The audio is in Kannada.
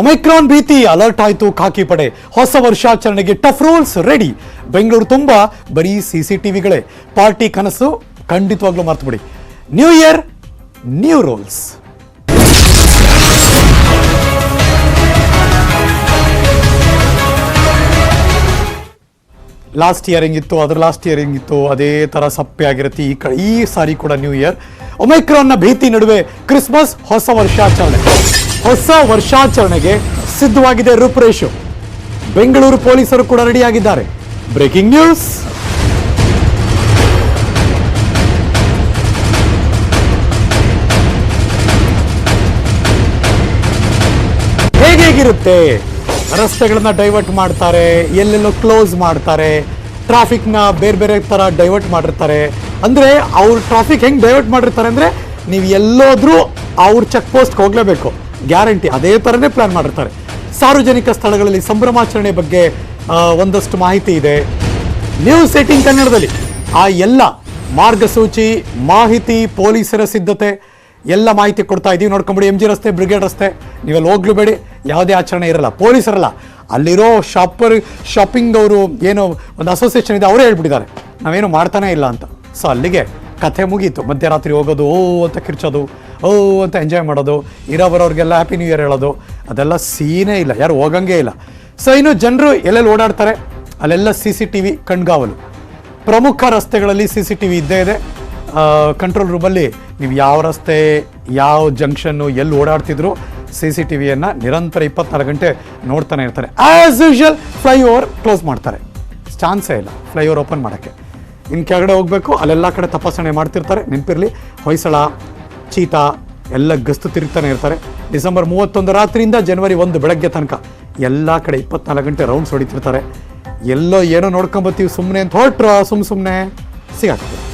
ಒಮೈಕ್ರಾನ್ ಭೀತಿ ಅಲರ್ಟ್ ಆಯಿತು ಖಾಕಿ ಪಡೆ. ಹೊಸ ವರ್ಷಾಚರಣೆಗೆ ಟಫ್ ರೂಲ್ಸ್ ರೆಡಿ ಬೆಂಗಳೂರು ತುಂಬ, ಬರೀ ಸಿ ಸಿ ಟಿವಿಗಳೇ ಪಾರ್ಟಿ ಕನಸು ಖಂಡಿತವಾಗ್ಲೂ ಮರ್ತು new year new rules last year ಹೆಂಗಿತ್ತು, ಅದ್ರ ಲಾಸ್ಟ್ ಇಯರ್ ಹೆಂಗಿತ್ತು, ಅದೇ ತರ ಸಪ್ಪೆ ಆಗಿರುತ್ತೆ. ಈ ಈ ಸಾರಿ ಕೂಡ ನ್ಯೂ ಇಯರ್ ಒಮೈಕ್ರಾನ್ನ ಭೀತಿ ನಡುವೆ ಕ್ರಿಸ್ಮಸ್ ಹೊಸ ವರ್ಷಾಚರಣೆ. ಹೊಸ ವರ್ಷಾಚರಣೆಗೆ ಸಿದ್ಧವಾಗಿದೆ ರೂಪುರೇಷು ಬೆಂಗಳೂರು ಪೊಲೀಸರು ಕೂಡ ರೆಡಿಯಾಗಿದ್ದಾರೆ. Breaking news. ಹೇಗೇಗಿರುತ್ತೆ ರಸ್ತೆಗಳನ್ನ ಡೈವರ್ಟ್ ಮಾಡ್ತಾರೆ, ಎಲ್ಲೆಲ್ಲೋ ಕ್ಲೋಸ್ ಮಾಡ್ತಾರೆ ಟ್ರಾಫಿಕ್ನ ಬೇರೆ ಬೇರೆ ಥರ ಡೈವರ್ಟ್ ಮಾಡಿರ್ತಾರೆ. ಅಂದರೆ ಅವ್ರ ಟ್ರಾಫಿಕ್ ಹೆಂಗ್ ಡೈವರ್ಟ್ ಮಾಡಿರ್ತಾರೆ ಅಂದರೆ, ನೀವು ಎಲ್ಲೋದ್ರೂ ಅವ್ರ ಚೆಕ್ ಪೋಸ್ಟ್ಗೆ ಹೋಗಲೇಬೇಕು. ಗ್ಯಾರಂಟಿ. ಅದೇ ಥರನೇ ಪ್ಲ್ಯಾನ್ ಮಾಡಿರ್ತಾರೆ. ಸಾರ್ವಜನಿಕ ಸ್ಥಳಗಳಲ್ಲಿ ಸಂಭ್ರಮಾಚರಣೆ ಬಗ್ಗೆ ಒಂದಷ್ಟು ಮಾಹಿತಿ ಇದೆ. ನ್ಯೂ ಸೆಟ್ಟಿಂಗ್ ಕನ್ನಡದಲ್ಲಿ. ಆ ಎಲ್ಲ ಮಾರ್ಗಸೂಚಿ, ಮಾಹಿತಿ, ಪೊಲೀಸರ ಸಿದ್ಧತೆ, ಎಲ್ಲ ಮಾಹಿತಿ ಕೊಡ್ತಾ ಇದ್ದೀವಿ ನೋಡ್ಕೊಂಬಿಡಿ ಎಂ ಜಿ ರಸ್ತೆ ಬ್ರಿಗೇಡ್ ರಸ್ತೆ. ನೀವೆಲ್ಲ ಹೋಗ್ಲೂಬೇಡಿ ಯಾವುದೇ ಆಚರಣೆ ಇರಲ್ಲ. ಪೊಲೀಸರಲ್ಲ. ಅಲ್ಲಿರೋ ಶಾಪರ್ ಶಾಪಿಂಗ್ ಅವರು ಏನು ಒಂದು ಅಸೋಸಿಯೇಷನ್ ಇದೆ, ಅವರೇ ಹೇಳ್ಬಿಟ್ಟಿದ್ದಾರೆ. ನಾವೇನು ಮಾಡ್ತಾನೇ ಇಲ್ಲ ಅಂತ. ಸೊ ಅಲ್ಲಿಗೆ ಕಥೆ ಮುಗೀತು. ಮಧ್ಯರಾತ್ರಿ ಹೋಗೋದು, ಓ, ಅಂತ ಕಿರ್ಚೋದು, ಓ, ಅಂತ ಎಂಜಾಯ್ ಮಾಡೋದು ಇರೋ ಬರೋರಿಗೆಲ್ಲ ಹ್ಯಾಪಿ ನ್ಯೂ ಇಯರ್ ಹೇಳೋದು, ಅದೆಲ್ಲ ಸೀನೇ ಇಲ್ಲ, ಯಾರು ಹೋಗಂಗೇ ಇಲ್ಲ. ಸೊ ಇನ್ನು ಜನರು ಎಲ್ಲೆಲ್ಲಿ ಓಡಾಡ್ತಾರೆ? ಅಲ್ಲೆಲ್ಲ ಸಿ ಸಿ ಟಿ ವಿ ಕಣ್ಗಾವಲು. ಪ್ರಮುಖ ರಸ್ತೆಗಳಲ್ಲಿ ಸಿ ಸಿ ಟಿ ವಿ ಇದ್ದೇ ಇದೆ ಕಂಟ್ರೋಲ್ ರೂಮಲ್ಲಿ ನೀವು ಯಾವ ರಸ್ತೆ, ಯಾವ ಜಂಕ್ಷನ್ನು ಎಲ್ಲಿ ಓಡಾಡ್ತಿದ್ರು ಸಿ ಸಿ ಟಿ ವಿಯನ್ನು ನಿರಂತರ ಇಪ್ಪತ್ನಾಲ್ಕು ಗಂಟೆ ನೋಡ್ತಾನೆ ಇರ್ತಾರೆ. ಆ್ಯಸ್ ಯೂಶುವಲ್ ಫ್ಲೈಓವರ್ ಕ್ಲೋಸ್ ಮಾಡ್ತಾರೆ. ಚಾನ್ಸೇ ಇಲ್ಲ ಫ್ಲೈಓವರ್ ಓಪನ್ ಮಾಡೋಕ್ಕೆ. ಇನ್ನು ಕೆಳಗಡೆ ಹೋಗಬೇಕು, ಅಲ್ಲೆಲ್ಲ ಕಡೆ ತಪಾಸಣೆ ಮಾಡ್ತಿರ್ತಾರೆ, ನೆನಪಿರಲಿ. ಹೊಯ್ಸಳ, ಚೀತಾ, ಎಲ್ಲ ಗಸ್ತು ತಿರುಗ್ತಾನೆ ಇರ್ತಾರೆ. ಡಿಸೆಂಬರ್ ಮೂವತ್ತೊಂದು ರಾತ್ರಿಯಿಂದ ಜನವರಿ ಒಂದು ಬೆಳಗ್ಗೆ ತನಕ ಎಲ್ಲ ಕಡೆ ಇಪ್ಪತ್ನಾಲ್ಕು ಗಂಟೆ ರೌಂಡ್ಸ್ ಹೊಡಿತಿರ್ತಾರೆ. ಎಲ್ಲೋ ಏನೋ ನೋಡ್ಕೊಂಬತ್ತೀವಿ ಸುಮ್ಮನೆ ಅಂತ ಹೊರಟ್ರ ಸುಮ್ಮ ಸುಮ್ಮನೆ ಸಿಗಾಕ್ತದೆ.